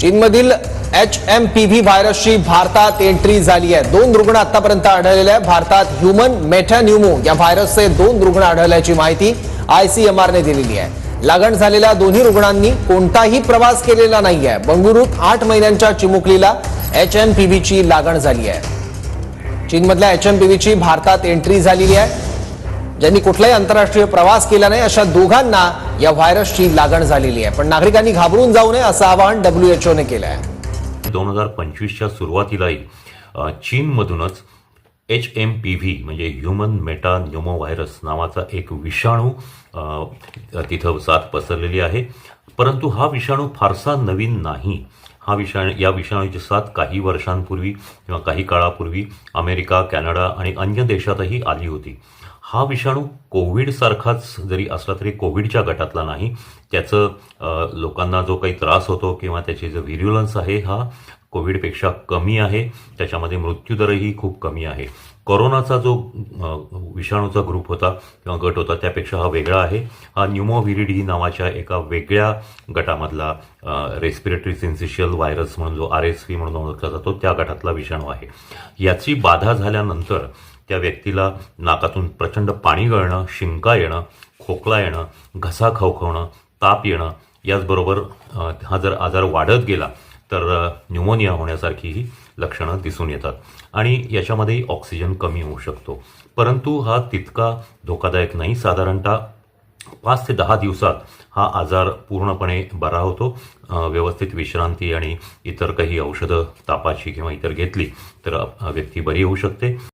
चीनमधील H M P V व्हायरसची भारतात एंट्री झाली आहे. दोन रुग्ण आतापर्यंत आढळलेले आहे भारतात ह्युमन मेथॅन्युमो या व्हायरसचे दोन रुग्ण आढळल्याची माहिती आयसीएमआरने दिलेली आहे. लागण झालेल्या दोन्ही रुग्णांनी कोणताही प्रवास केलेला नाही आहे बंगळुरूत आठ महिन्यांच्या चिमुकलीला एच एम पी व्हीची लागण झाली आहे. चीनमधल्या एच एम पी व्हीची भारतात एंट्री झालेली आहे. ज्यांनी कुठलाही आंतरराष्ट्रीय प्रवास केला नाही अशा दोघांना या व्हायरसची लागण झालेली आहे. पण नागरिकांनी घाबरून जाऊ नये असं आवाहन डब्ल्यू एच ओने केलं आहे दोन हजार पंचवीसच्या सुरुवातीलाही चीनमधूनच एच एम पी व्ही म्हणजे ह्युमन मेटा न्युमो व्हायरस नावाचा एक विषाणू तिथं साथ पसरलेली आहे. परंतु हा विषाणू फारसा नवीन नाही. हा विषाणू या विषाणूची साथ काही वर्षांपूर्वी किंवा काही काळापूर्वी अमेरिका कॅनडा आणि अन्य देशातही आली होती. हा विषाणू कोविडसारखाच जरी असला तरी कोविडच्या गटातला नाही. त्याचं लोकांना जो काही त्रास होतो किंवा त्याची जो व्हिर्युलन्स आहे हा कोविडपेक्षा कमी आहे. त्याच्यामध्ये मृत्यूदरही खूप कमी आहे. कोरोनाचा जो विषाणूचा ग्रुप होता किंवा गट होता त्यापेक्षा हा वेगळा आहे. हा न्युमोव्हिरिडी नावाच्या एका वेगळ्या गटामधला रेस्पिरेटरी सिन्सिशियल व्हायरस म्हणून जो आर एस व्ही म्हणून ओळखला जातो त्या गटातला विषाणू आहे. याची बाधा झाल्यानंतर त्या व्यक्तीला नाकातून प्रचंड पाणी गळणं शिंका येणं खोकला येणं घसा खवखवणं ताप येणं याचबरोबर हा जर आजार वाढत गेला तर न्यूमोनिया होण्यासारखी होण्यासारखीही लक्षणं दिसून येतात. आणि याच्यामध्ये ऑक्सिजन कमी होऊ शकतो. परंतु हा तितका धोकादायक नाही. साधारणतः पाच ते दहा दिवसात हा आजार पूर्णपणे बरा होतो. व्यवस्थित विश्रांती आणि इतर काही औषधं तापाची किंवा इतर घेतली तर व्यक्ती बरी होऊ शकते.